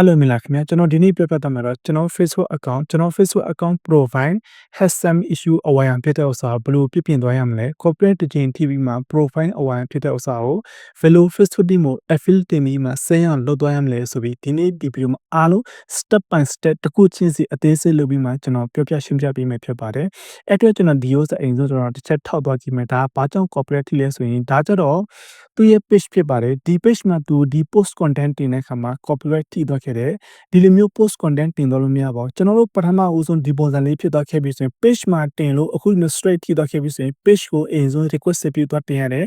Hello မင်္ဂလာခင်ဗျာကျွန်တော်ဒီနေ့ပြပြသွားမှာတော့ကျွန်တော် Facebook account ကျွန်တော် Facebook account profile has some issue အဝိုင်းဖြစ်တဲ့ဥစ္စာဘယ်လိုပြပြင်သွားရမလဲ corporate တခြင်း TV မှာ profile အဝိုင်းဖြစ်တဲ့ဥစ္စာကို fellow Facebook team ကို affiliate တင်ပြီးမှဆင်းအောင်လုပ်သွားရမလဲဆိုပြီးဒီနေ့ဒီဗီဒီယိုမှာအားလုံး step by step တစ်ခုချင်းစီအသေးစိတ်လုပ်ပြီးမှကျွန်တော်ပြောပြရှင်းပြပေးမယ်ဖြစ်ပါတယ်အဲ့အတွက်ကျွန်တော်ဒီဥစ္စာအိမ်ဆုံးကျွန်တော်တစ်ချက်ထောက်သွားကြည့်မယ်ဒါဘာကြောင့် corporate ထိလဲဆိုရင်ဒါကြတော့သူ့ရဲ့ page ဖြစ်ပါတယ်ဒီ page မှာသူဒီ post content တင်တဲ့အခါမှာ copyright ထိသွားခဲ့တယ်ဒီလိုမျိုး post content တင်သွားလို့မရပါဘူးကျွန်တော်တို့ပထမဦးဆုံးဒီပုံစံလေးဖြစ်သွားခဲ့ပြီဆိုရင် page မှာတင်လို့အခု straight ထိသွားခဲ့ပြီဆိုရင် page ကိုအရင်ဆုံး request ဆက်ပြီးသွားတင်ရတယ်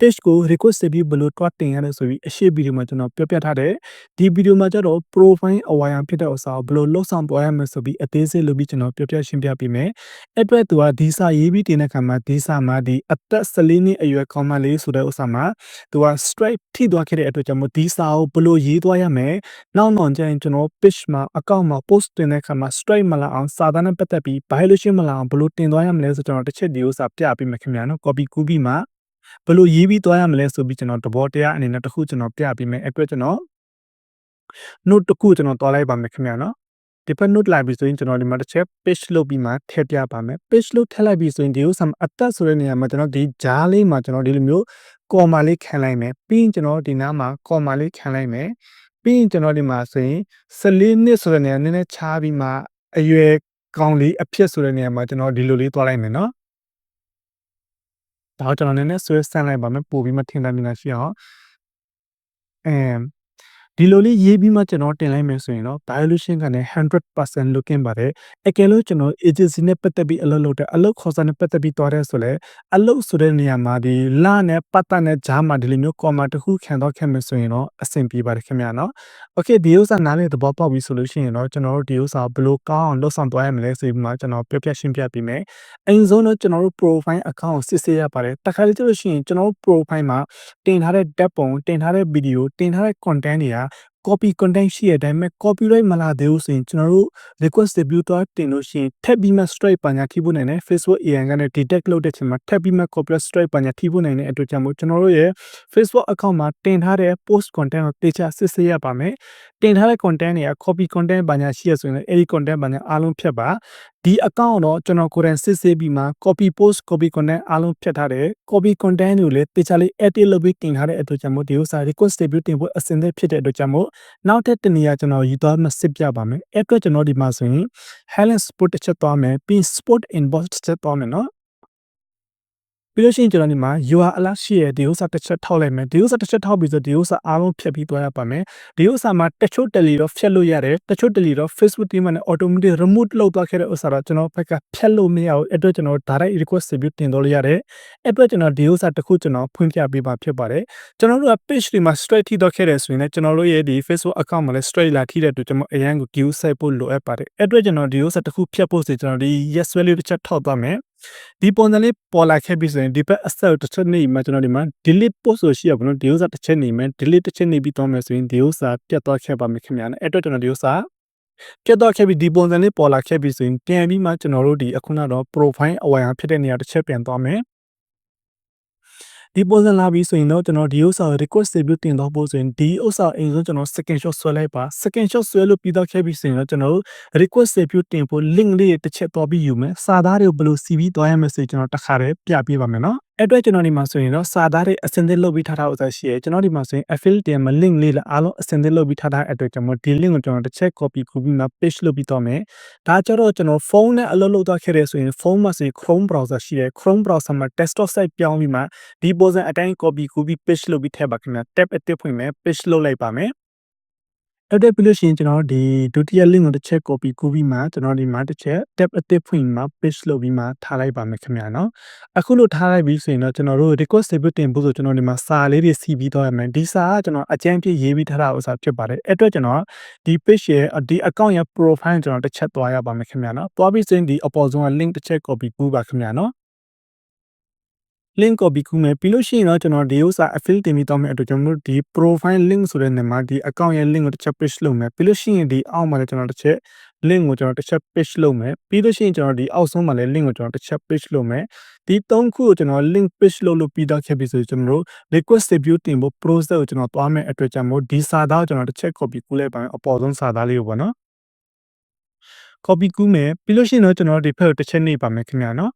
page ကို request ဆက်ပြီးဘယ်လိုတွားတင်ရလဲဆိုပြီးအရှိဗီဒီယိုမှာကျွန်တော်ပြောပြထားတယ်ဒီဗီဒီယိုမှာကျတော့ profile အဝါရဖြစ်တဲ့ဥစ္စာကိုဘယ်လိုလှုပ်ဆောင်ပေါ်ရမလဲဆိုပြီးအသေးစိတ်လုပ်ပြီးကျွန်တော်ပြောပြရှင်းပြပေးမယ်အဲ့အတွက်သူကဒီစာရေးပြီးတင်တဲ့ခါမှာဒီစာမှာဒီအသက်14နှစ်အရွယ်ကောင်မလေးဆိုတဲ့ဥစ္စာမှာသူက straight ထိသွားခဲ့တဲ့အတွက်ကြောင့်မို့ဒီစာကိုဘယ်လိုရေးသွားရမလဲနောက်တော့ကျရင်ကျွန်တော် page မှာ account မှာ post တင်တဲ့ခါမှာ straight မလာအောင်စာသားနဲ့ပတ်သက်ပြီး violation မလာအောင်ဘယ်လိုတင်သွားရမလဲဆိုကျွန်တော်တစ်ချက်ဒီဥစ္စာပြပေးမယ်ခင်ဗျာနော် copy ကူးပြီးမှ ဘယ်လိုရေးပြီးသွားရမလဲဆိုပြီးကျွန်တော်သဘောတရားအနေနဲ့တစ်ခုကျွန်တော်ပြပေးမယ်အတွက်ကျွန်တော် note တစ်ခုကျွန်တော်တွားလိုက်ပါမယ်ခင်ဗျာနော်ဒီဖက် note လိုက်ပြီဆိုရင်ကျွန်တော်ဒီမှာတစ်ချက် page လုပ်ပြီးမှထည့်ပြပါမယ် page လုပ်ထည့်လိုက်ပြီဆိုရင်ဒီဥစ္စာအသက်ဆိုတဲ့နေရာမှာကျွန်တော်ဒီဂျားလေးမှာကျွန်တော်ဒီလိုမျိုး comma လေးခံလိုက်မယ်ပြီးရင်ကျွန်တော်ဒီနားမှာ comma လေးခံလိုက်မယ်ပြီးရင်ကျွန်တော်ဒီမှာဆိုရင်14နှစ်ဆိုတဲ့နေရာနည်းနည်းခြားပြီးမှအရွယ်ကောင်းလေးအဖြစ်ဆိုတဲ့နေရာမှာကျွန်တော်ဒီလိုလေးတွားလိုက်မယ်နော် ဒါကိုကျွန်တော်နည်းနည်းဆွဲဆန်းလိုက်ပါမယ်ပို့ပြီးမှထင်တယ်မြင်တာရှိအောင်အဲ ဒီလိုလေးရေးပြီးမှကျွန်တော်တင်လိုက်မယ်ဆိုရင်တော့ violation ကလည်း100% looking ပါတယ်အကယ်လို့ကျွန်တော် agency နဲ့ပတ်သက်ပြီးအလုပ်လုပ်တဲ့အလုပ်ခေါ်စာနဲ့ပတ်သက်ပြီးတွားတဲ့ဆိုလဲအလုပ်ဆိုတဲ့နေရာမှာဒီလနဲ့ပတ်သက်နဲ့ဂျားမှာဒီလိုမျိုး comma တစ်ခုခံတော့ခဲ့မယ်ဆိုရင်တော့အဆင်ပြေပါတယ်ခင်ဗျာနော် okay ဒီဥစ္စာနားလေးသဘောပေါက်ပြီဆိုလို့ရှိရင်တော့ကျွန်တော်တို့ဒီဥစ္စာဘယ်လိုကောင်းအောင်လုပ်ဆောင်သွားရမလဲဆိုပြီးမှကျွန်တော်ပြပြရှင်းပြပေးမယ်အရင်ဆုံးတော့ကျွန်တော်တို့ profile account ကိုစစ်ဆေးရပါတယ်တခါလေကျလို့ရှိရင်ကျွန်တော်တို့ profile မှာတင်ထားတဲ့ tab ပုံတင်ထားတဲ့ video တင်ထားတဲ့ content တွေက copy content ရှိတဲ့အတိုင်းပဲ copyright မလာသေးဘူးဆိုရင်ကျွန်တော်တို့ request review သွားတင်လို့ရှိရင်ထပ်ပြီးမှ strike ပါညာထိဖို့နိုင်တယ် Facebook AI ကနေ detect လုပ်တဲ့ချိန်မှာထပ်ပြီးမှ copyright strike ပါညာထိဖို့နိုင်တဲ့အတွက်ကြောင့်မို့ကျွန်တော်တို့ရဲ့ Facebook account မှာတင်ထားတဲ့ post content ကိုတေချာစစ်ဆေးရပါမယ်တင်ထားတဲ့ content တွေက copy content ပါညာရှိရဆိုရင်လည်းအဲဒီ content ပါညာအားလုံးဖြတ်ပါ ဒီ account တော့ကျွန်တော်ကိုယ်တိုင်စစ်ဆေးပြီးမှ copy post copy content အားလုံးဖြတ်ထားတယ် copy content ကိုလည်းတေချာလေး edit လုပ်ပြီးတင်ထားတဲ့အတွက်ကြောင့်မို့ဒီဥစ္စာ request review တင်ဖို့အဆင်သင့်ဖြစ်တဲ့အတွက်ကြောင့်မို့နောက်ထပ်တနည်းအားကျွန်တော်ယူသွားမှစစ်ပြပါမယ်အဲ့အတွက်ကျွန်တော်ဒီမှာဆိုရင် Helen Sport တစ်ချက်သွားမယ်ပြီး Sport Inbox တစ်ချက်သွားမယ်နော် ပြီးလို့ရှိရင်ကျွန်တော်ဒီမှာ UR alert ရှိရဒီဥစ္စာတစ်ချက်ထောက်လိုက်မယ်ဒီဥစ္စာတစ်ချက်ထောက်ပြီးဆိုဒီဥစ္စာအားလုံးဖြတ်ပြီးသွားရပါမယ်ဒီဥစ္စာမှာတချို့ tele တော့ဖြတ်လို့ရတယ်တချို့ tele တော့ Facebook team နဲ့ automatic remove လုပ်သွားခဲ့တဲ့ဥစ္စာတော့ကျွန်တော်ဘက်ကဖြတ်လို့မရဘူးအဲ့အတွက်ကျွန်တော် direct request ပြီးတင်တော့လို့ရတယ်အဲ့အတွက်ကျွန်တော်ဒီဥစ္စာတစ်ခုကျွန်တော်ဖွင့်ပြပေးပါဖြစ်ပါတယ်ကျွန်တော်တို့က page တွေမှာ straight ထိတော့ခဲ့တယ်ဆိုရင်လည်းကျွန်တော်တို့ရဲ့ဒီ Facebook account မှာလည်း straight လာထိတဲ့အတွက်ကျွန်တော်အရန်ကို queue ဆက်ဖို့လိုအပ်ပါတယ်အဲ့အတွက်ကျွန်တော်ဒီဥစ္စာတစ်ခုဖြတ်ဖို့ဆိုကျွန်တော်ဒီ yes value တစ်ချက်ထောက်သွားမယ် ဒီပုံစံလေးပေါ်လာခဲ့ပြီဆိုရင်ဒီဘက်အဆက်တစ်ချက်နေမှာကျွန်တော်ဒီမှာ delete post ဆိုရှိရပါတော့ဒီဥစ္စာတစ်ချက်နေမယ် delete တစ်ချက်နေပြီးတော့မယ်ဆိုရင်ဒီဥစ္စာပြတ်သွားခဲ့ပါမယ်ခင်ဗျာအဲ့အတွက်ကျွန်တော်ဒီဥစ္စာပြတ်သွားခဲ့ပြီဒီပုံစံလေးပေါ်လာခဲ့ပြီဆိုရင်ပြန်ပြီးမှကျွန်တော်တို့ဒီအခုနတော့ profile အဝိုင်ဖြစ်တဲ့နေရာတစ်ချက်ပြန်သွားမယ် ဒီပုံစံလာပြီးဆိုရင်တော့ကျွန်တော်ဒီဥစ္စာကို request ပြုတင်တော့ပို့ဆိုရင်ဒီဥစ္စာအရင်ဆုံးကျွန်တော် second shot ဆွဲလိုက်ပါ second shot ဆွဲလို့ပြီးတော့ခဲ့ပြီဆိုရင်တော့ကျွန်တော် request ပြုတင်ဖို့ link လေးတစ်ချက်တော့ပြီးယူမယ်စာသားတွေကိုဘယ်လို CV သွားရမလဲဆိုကျွန်တော်တစ်ခါတည်းပြပေးပါမယ်နော် အဲ့အတွက်ကျွန်တော်ဒီမှာဆိုရင်တော့စာသားတွေအစင်သစ်လုပ်ပြီးထားတာဥစ္စာရှိရယ်ကျွန်တော်ဒီမှာဆိုရင် affiliate မှာ link လေးလာအားလုံးအစင်သစ်လုပ်ပြီးထားတဲ့အတွက်ကျွန်တော်ဒီ link ကိုကျွန်တော်တစ်ချက် copy ကူပြီးမှ paste လုပ်ပြီးတော့မယ်ဒါကြတော့ကျွန်တော်ဖုန်းနဲ့အလုပ်လုပ်တော့ခဲ့ရဆိုရင်ဖုန်းမှာဆိုရင် Chrome browser ရှိတယ် Chrome browser မှာ desktop site ပြောင်းပြီးမှဒီပုံစံအတိုင်း copy ကူပြီး paste လုပ်ပြီးထည့်ပါခင်ဗျ tab အသစ်ဖွင့်မယ် paste လုပ်လိုက်ပါမယ် အဲ့တက်ပြီးလို့ရှိရင်ကျွန်တော်ဒီဒုတိယ link ကိုတစ်ချက် copy ကူးပြီးမှကျွန်တော်ဒီမှာတစ်ချက် tab အသစ်ဖွင့်မှာ paste လုပ်ပြီးမှထားလိုက်ပါမယ်ခင်ဗျာနော်အခုလို့ထားလိုက်ပြီးဆိုရင်တော့ကျွန်တော်တို့ request တွေတင်ဖို့ဆိုကျွန်တော်ဒီမှာစာလေးတွေစီးပြီးတော့ရမယ်ဒီစာကကျွန်တော်အကြမ်းပြည့်ရေးပြီးထားတာဥစ္စာဖြစ်ပါတယ်အဲ့အတွက်ကျွန်တော်ဒီ page ရဲ့ဒီ account ရဲ့ profile ကျွန်တော်တစ်ချက်သွားရပါမယ်ခင်ဗျာနော်သွားပြီးဆိုရင်ဒီအပေါ်ဆုံးက link တစ်ချက် copy ကူးပါခင်ဗျာနော် link copy ကူးမယ်ပြီးလို့ရှိရင်တော့ကျွန်တော်ဒီဥစ္စာ affiliate တင်ပြီးတော့မယ်အတွက်ကျွန်တော်တို့ဒီ profile link ဆိုတဲ့နေရာမှာဒီ account ရဲ့ link ကိုတစ်ချက် paste လုပ်မယ်ပြီးလို့ရှိရင်ဒီအောက်မှာလည်းကျွန်တော်တစ်ချက် link ကိုကျွန်တော်တစ်ချက် paste လုပ်မယ်ပြီးလို့ရှိရင်ကျွန်တော်ဒီအောက်ဆုံးမှာလည်း link ကိုကျွန်တော်တစ်ချက် paste လုပ်မယ်ဒီသုံးခုကိုကျွန်တော် link paste လုပ်လို့ပြီးတော့ခဲ့ပြီဆိုရင်ကျွန်တော်တို့ request review တင်ဖို့ process ကိုကျွန်တော်သွားမယ်အတွက်ကြောင့်မို့ဒီစာသားကိုကျွန်တော်တစ်ချက် copy ကူးလိုက်ပါမယ်အပေါ်ဆုံးစာသားလေးကိုပေါ့နော် copy ကူးမယ်ပြီးလို့ရှိရင်တော့ကျွန်တော်ဒီဖက်ကိုတစ်ချက်နေပါမယ်ခင်ဗျာနော်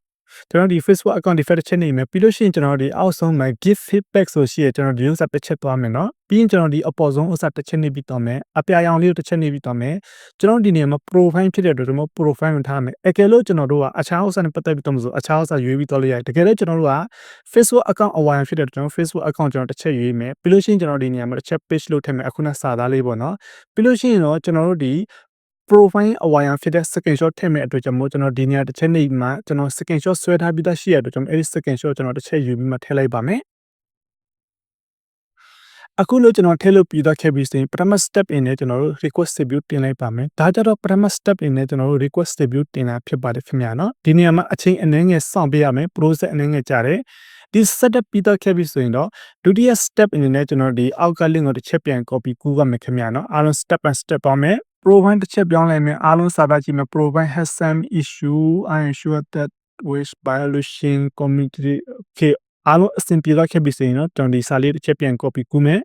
ကျွန်တော်ဒီ Facebook account ဒီ file တစ်ချက်နေမယ်ပြီးလို့ရှိရင်ကျွန်တော်ဒီအောက်ဆုံးမှာ give feedback ဆိုရှိရကျွန်တော်ဒီဥစ္စာတစ်ချက်သွားမယ်နော်ပြီးရင်ကျွန်တော်ဒီအပေါ်ဆုံးဥစ္စာတစ်ချက်နေပြီးတော့မယ်အပြာရောင်လေးကိုတစ်ချက်နေပြီးတော့မယ်ကျွန်တော်ဒီနေရာမှာ profile ဖြစ်တဲ့အတွက်ကျွန်တော် profile ကိုထားမယ်အကယ်လို့ကျွန်တော်တို့ကအခြားဥစ္စာနဲ့ပတ်သက်ပြီးတော့မဆိုအခြားဥစ္စာရွေးပြီးတော့လို့ရတယ်တကယ်လို့ကျွန်တော်တို့က Facebook account အဝိုင်ဖြစ်တဲ့အတွက်ကျွန်တော် Facebook account ကျွန်တော်တစ်ချက်ရွေးမယ်ပြီးလို့ရှိရင်ကျွန်တော်ဒီနေရာမှာတစ်ချက် page လုပ်ထည့်မယ်အခုနစာသားလေးပေါ့နော်ပြီးလို့ရှိရင်တော့ကျွန်တော်တို့ဒီ profile အဝါရန်ဖြစ်တဲ့ screenshot ထည့်မဲ့အတွက်ကြောင့်မို့ကျွန်တော်ဒီနေရာတစ်ချက်နေမှာကျွန်တော် screenshot ဆွဲထားပြီးသားရှိရတဲ့အတွက်ကျွန်တော်အဲ့ဒီ screenshot ကျွန်တော်တစ်ချက်ယူပြီးမှထည့်လိုက်ပါမယ်အခုလို့ကျွန်တော်ထည့်လို့ပြီးတော့ခဲ့ပြီးဆိုရင်ပထမ step in နဲ့ကျွန်တော်တို့ request review တင်လိုက်ပါမယ်ဒါကြတော့ပထမ step in နဲ့ကျွန်တော်တို့ request review တင်တာဖြစ်ပါတယ်ခင်ဗျာနော်ဒီနေရာမှာအချိန်အနည်းငယ်စောင့်ပေးရမယ် process အနည်းငယ်ကြာတယ်ဒီ setup ပြီးတော့ခဲ့ပြီဆိုရင်တော့ဒုတိယ step အနေနဲ့ကျွန်တော်ဒီအောက်က link ကိုတစ်ချက်ပြန် copy ကူးရမယ်ခင်ဗျာနော်အားလုံး step by step ပါမယ် provide တစ်ချက်ပြောင်းလိုက်မယ်အားလုံးစာသားကြည့်မယ် provide has some issue i ensure that with violation community okay အားလုံးအဆင်ပြေတော့ခဲ့ပြီဆိုရင်တော့ကျွန်တော်ဒီစာလေးတစ်ချက်ပြန် copy ကူးမယ်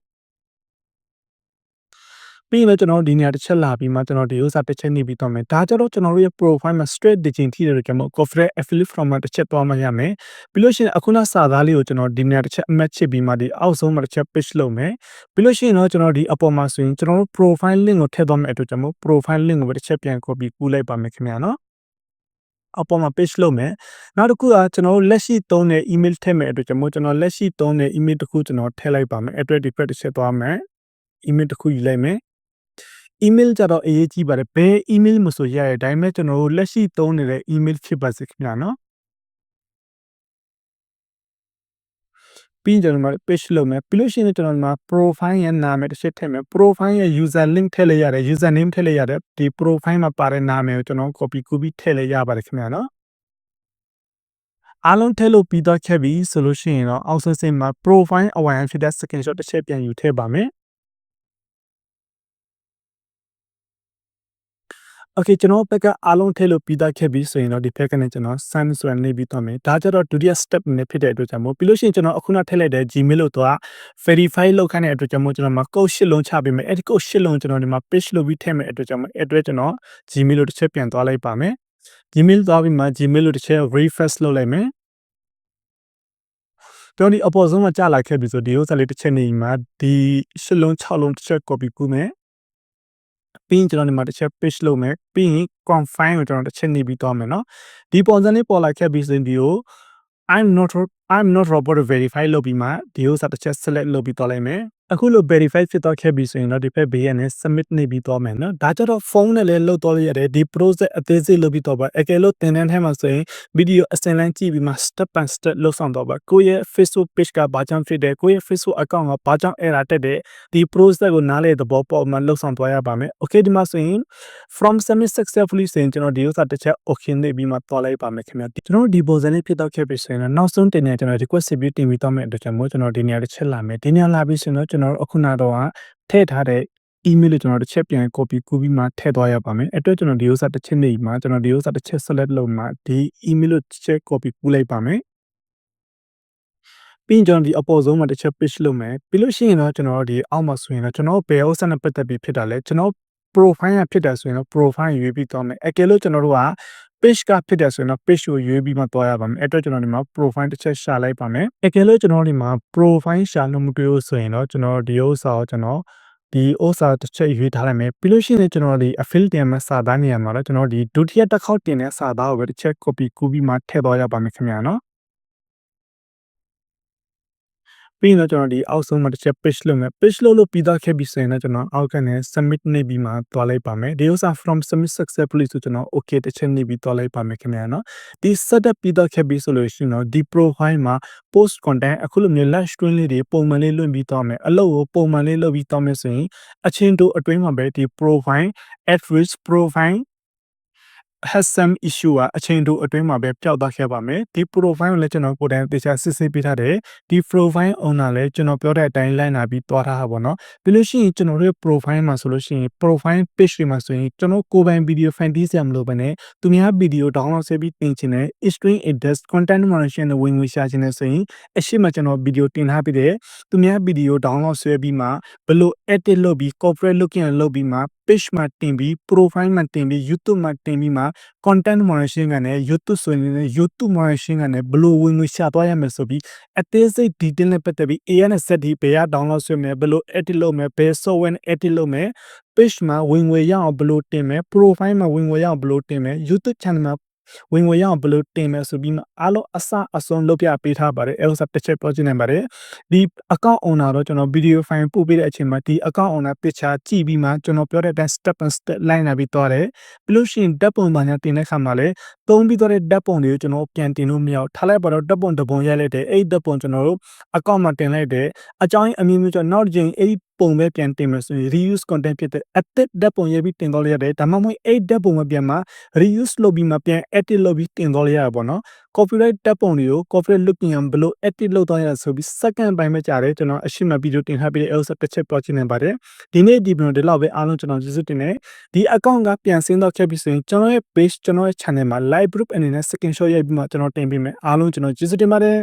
ပြီးရင်ကျွန်တော်ဒီနေရာတစ်ချက်လာပြီးမှကျွန်တော်ဒီဥစ္စာတစ်ချက်နေပြီးတော့မယ်ဒါကြတော့ကျွန်တော်တို့ရဲ့ profile မှာ straight ဒီချင်းထိတယ်လို့ကျွန်တော် corporate affiliate from မှာတစ်ချက်သွားမှရမယ်ပြီးလို့ရှိရင်အခုနစာသားလေးကိုကျွန်တော်ဒီနေရာတစ်ချက်အမှတ်ချစ်ပြီးမှဒီအောက်ဆုံးမှာတစ်ချက် page လုပ်မယ်ပြီးလို့ရှိရင်တော့ကျွန်တော်ဒီအပေါ်မှာဆိုရင်ကျွန်တော်တို့ profile link ကိုထည့်သွားမယ်အတွက်ကျွန်တော် profile link ကိုတစ်ချက်ပြန် copy ကူးလိုက်ပါမယ်ခင်ဗျာနော်အပေါ်မှာ page လုပ်မယ်နောက်တစ်ခုကကျွန်တော်တို့လက်ရှိသုံးတဲ့ email ထည့်မယ်အတွက်ကျွန်တော်ကျွန်တော်လက်ရှိသုံးတဲ့ email တစ်ခုကျွန်တော်ထည့်လိုက်ပါမယ် address defect တစ်ချက်သွားမယ် email တစ်ခုယူလိုက်မယ် email ကြတော့အရေးကြီးပါတယ်ဘယ် email မဆိုရရတဲ့အတိုင်းပဲကျွန်တော်တို့လက်ရှိသုံးနေတဲ့ email ဖြစ်ပါစေခင်ဗျာနော်ပြီးရင်ကျွန်တော်တို့ page လုပ်မယ်ပြီးလို့ရှိရင်ကျွန်တော်တို့မှာ profile ရဲ့နာမည်တစ်ချက်ထည့်မယ် profile ရဲ့ user link ထည့်လိုက်ရတယ် user name ထည့်လိုက်ရတယ်ဒီ profile မှာပါတဲ့နာမည်ကိုကျွန်တော် copy ကူးပြီးထည့်လိုက်ရပါတယ်ခင်ဗျာနော်အားလုံးထည့်လို့ပြီးတော့ခဲ့ပြီဆိုလို့ရှိရင်တော့အောက်ဆုံးစင်မှာ profile အဝိုင်ဖြစ်တဲ့ screenshot တစ်ချက်ပြန်ယူထည့်ပါမယ် Okay ကျွန်တော်ဘက်ကအားလုံးထည့်လို့ပြီးသားခဲ့ပြီဆိုရင်တော့ဒီဘက်ကနေကျွန်တော် send ဆိုရနေပြီးတော့မယ်ဒါကြတော့ဒုတိယ step နဲ့ဖြစ်တဲ့အတွက်ကြောင့်မို့ပြီးလို့ရှိရင်ကျွန်တော်အခုနထည့်လိုက်တဲ့ Gmail လို့တော့ verify လုပ်ခိုင်းတဲ့အတွက်ကြောင့်မို့ကျွန်တော်မှာ code ရှစ်လုံးချပေးမယ်အဲ့ဒီ code ရှစ်လုံးကျွန်တော်ဒီမှာ page လုပ်ပြီးထည့်မယ်အတွက်ကြောင့်မို့အဲ့အတွက်ကျွန်တော် Gmail လို့တစ်ချက်ပြန်သွားလိုက်ပါမယ် Gmail သွားပြီးမှ Gmail လို့တစ်ချက် refresh လုပ်လိုက်မယ်ပြောဒီအပေါ်ဆုံးမှာကြာလာခဲ့ပြီဆိုဒီဥစ္စာလေးတစ်ချက်နေမှာဒီရှစ်လုံး6လုံးတစ်ချက် copy ကူးမယ် ပြီးရင်ကျွန်တော်ဒီမှာတစ်ချက် page လုပ်မယ်ပြီးရင် confine ကိုကျွန်တော်တစ်ချက်နေပြီးသွားမယ်เนาะဒီပုံစံလေးပေါ်လာခဲ့ပြီးစင်ဒီကို I'm not I'm not robot verify လုပ်ပြီးမှဒီဥစ္စာတစ်ချက် select လုပ်ပြီးသွားလိုက်မယ်အခုလို verify ဖြစ်တော့ခဲ့ပြီဆိုရင်တော့ဒီဘက်ဘေးကနေ submit နေပြီးသွားမယ်နော်ဒါကြတော့ဖုန်းနဲ့လည်းလုပ်တော့ရတယ်ဒီ process အသေးစိတ်လုပ်ပြီးတော့ပါအကယ်လို့တင်တန်းထဲမှာဆိုရင် video အစင်လန်းကြည့်ပြီးမှ step by step လုပ်ဆောင်တော့ပါကိုယ့်ရဲ့ Facebook page ကဘာကြောင့်ဖြစ်တယ်ကိုယ့်ရဲ့ Facebook account ကဘာကြောင့် error တက်တယ်ဒီ process ကိုနားလည်သဘောပေါက်မှလုပ်ဆောင်သွားရပါမယ် okay ဒီမှာဆိုရင် from submit successfully ဆိုရင်ကျွန်တော်ဒီဥစ္စာတစ်ချက် okay နေပြီးမှသွားလိုက်ပါမယ်ခင်ဗျာကျွန်တော်ဒီ proposal လေးဖြစ်တော့ခဲ့ပြီဆိုရင်နောက်ဆုံးတင်နေကျွန်တော် request review တင်ပြီးတော့မယ်အတွက်ကျွန်တော်ကျွန်တော်ဒီနေရာတစ်ချက်လာမယ်ဒီနေရာလာပြီးဆိုရင်တော့ကျွန်တော်အခုနတော့ထည့်ထားတဲ့ email ကိုကျွန်တော်တစ်ချက်ပြန် copy ကူးပြီးမှထည့်သွားရပါမယ်အဲ့အတွက်ကျွန်တော်ဒီဥစ္စာတစ်ချက်နေမှာကျွန်တော်ဒီဥစ္စာတစ်ချက် select လုပ်မှာဒီ email ကိုတစ်ချက် copy ကူးလိုက်ပါမယ်ပြီးရင်ကျွန်တော်ဒီအပေါ်ဆုံးမှာတစ်ချက် page လုပ်မယ်ပြီးလို့ရှိရင်တော့ကျွန်တော်ဒီအောက်မှာဆိုရင်တော့ကျွန်တော်ဘယ်ဥစ္စာနဲ့ပတ်သက်ပြီးဖြစ်တာလဲကျွန်တော် profile ရဖြစ်တယ်ဆိုရင်တော့ profile ရွေးပြီးသွားမယ်အကယ်လို့ကျွန်တော်တို့က page ကဖြစ်တယ်ဆိုရင်တော့ page ကိုရွေးပြီးမှသွားရပါမယ်အဲ့တော့ကျွန်တော်ဒီမှာ profile တစ်ချက်ရှာလိုက်ပါမယ်အကယ်လို့ကျွန်တော်ဒီမှာ profile ရှာလို့မတွေ့ဘူးဆိုရင်တော့ကျွန်တော်ဒီဥစ္စာကိုကျွန်တော်ဒီဥစ္စာတစ်ချက်ရွေးထားလိုက်မယ်ပြီးလို့ရှိရင်ကျွန်တော်ဒီ affiliate တင်မဲ့စာသားနေရာမှာတော့ကျွန်တော်ဒီဒုတိယတစ်ခေါက်တင်တဲ့စာသားကိုပဲတစ်ချက် copy ကူးပြီးမှထည့်သွားရပါမယ်ခင်ဗျာနော် ပြီးရင်တော့ကျွန်တော်ဒီအောက်ဆုံးမှာတစ်ချက် page လုပ်မယ် page လုပ်လို့ပြီးသားခဲ့ပြီဆိုရင်တော့ကျွန်တော်အောက်ကနေ submit နေပြီးမှတွားလိုက်ပါမယ်ဒီဥစ္စာ from submit successfully ဆိုကျွန်တော် okay တစ်ချက်နေပြီးတွားလိုက်ပါမယ်ခင်ဗျာနော်ဒီ setup ပြီးသားခဲ့ပြီဆိုလို့ရှိရင်တော့ဒီ profile မှာ post content အခုလိုမျိုး live stream လေးတွေပုံမှန်လေးလွှင့်ပြီးတော့မယ်အလုပ်ကိုပုံမှန်လေးလုပ်ပြီးတော့မယ်ဆိုရင်အချင်းတို့အတွင်းမှာပဲဒီ profile at risk profile HSM issue ကအချိန်တိုအတွင်းမှာပဲပျောက်သွားခဲ့ပါမယ်ဒီ profile ကိုလည်းကျွန်တော်ကိုယ်တိုင်တေချာစစ်ဆေးပေးထားတယ်ဒီ profile owner လည်းကျွန်တော်ပြောတဲ့အတိုင်းလိုက်နာပြီးသွားထားတာပေါ့နော်ပြီးလို့ရှိရင်ကျွန်တော်တို့ရဲ့ profile မှာဆိုလို့ရှိရင် profile page တွေမှာဆိုရင်ကျွန်တော်ကိုယ်ပိုင် video fan တီးစရာမလိုဘဲနဲ့သူများ video download ဆွဲပြီးတင်ချင်တယ် string index content moderation နဲ့ဝင်ငွေရှာချင်တယ်ဆိုရင်အရှိမကျွန်တော် video တင်ထားပြီးတယ်သူများ video download ဆွဲပြီးမှဘလို့ edit လုပ်ပြီး corporate looking လုပ်ပြီးမှ page မှာတင်ပြီး profile မှာတင်ပြီး YouTube မှာတင်ပြီးမှ content moderation ကလည်း YouTube ဆိုရင်လည်း YouTube moderation ကလည်းဘလို့ဝင်ငွေရှာသွားရမယ်ဆိုပြီးအသေးစိတ် detail နဲ့ပတ်သက်ပြီး AI နဲ့ set ဒီဘယ်က download ဆွဲမယ်ဘလို့ edit လုပ်မယ်ဘယ် software နဲ့ edit လုပ်မယ် page မှာဝင်ငွေရအောင်ဘလို့တင်မယ် profile မှာဝင်ငွေရအောင်ဘလို့တင်မယ် YouTube channel မှာ ဝင်ငွေရအောင်ဘလို့တင်မယ်ဆိုပြီးမှအားလုံးအစအဆုံးလုပ်ပြပေးထားပါတယ်အဲဥစ္စာတစ်ချက်ပြောချင်နေပါတယ်ဒီ account owner တော့ကျွန်တော် video file ပို့ပေးတဲ့အချိန်မှာဒီ account owner picture ကြည့်ပြီးမှကျွန်တော်ပြောတဲ့အတိုင်း step by step လိုက်နာပြီးသွားတယ်ပြီးလို့ရှိရင်ဓာတ်ပုံပါညာတင်တဲ့ခါမှာလည်းသုံးပြီးသွားတဲ့ဓာတ်ပုံတွေကိုကျွန်တော်ပြန်တင်လို့မရဘူးထားလိုက်ပါတော့ဓာတ်ပုံတစ်ပုံရိုက်လိုက်တယ်အဲ့ဒီဓာတ်ပုံကျွန်တော်တို့ account မှာတင်လိုက်တယ်အကြောင်းအမျိုးမျိုးကျွန်တော်နောက်တစ်ချိန်အဲ့ဒီ ပုံပဲပြန်တင်မယ်ဆိုရင် reuse content ဖြစ်တဲ့အသက်ဓာတ်ပုံရိုက်ပြီးတင်တော့ရရတယ်ဒါမှမဟုတ်အဲ့ဓာတ်ပုံမပြန်မှာ reuse လုပ်ပြီးမှပြန် edit လုပ်ပြီးတင်တော့ရရပါတော့ copyright ဓာတ်ပုံတွေကို copyright looking အောင်ဘယ်လို edit လုပ်တော့ရဆိုပြီး second ပိုင်းပဲကြာတယ်ကျွန်တော်အရှိမဗီဒီယိုတင်ထားပြီးတဲ့ elsewhere တစ်ချက်ပြောချင်နေပါတယ်ဒီနေ့ဒီဗီဒီယိုဒီလောက်ပဲအားလုံးကျွန်တော်ကျေးဇူးတင်တယ်ဒီ account ကပြန်ဆင်းတော့ခဲ့ပြီဆိုရင်ကျွန်တော်ရဲ့ page ကျွန်တော်ရဲ့ channel မှာ live group အနေနဲ့ second shot ရိုက်ပြီးမှကျွန်တော်တင်ပေးမယ်အားလုံးကျွန်တော်ကျေးဇူးတင်ပါတယ်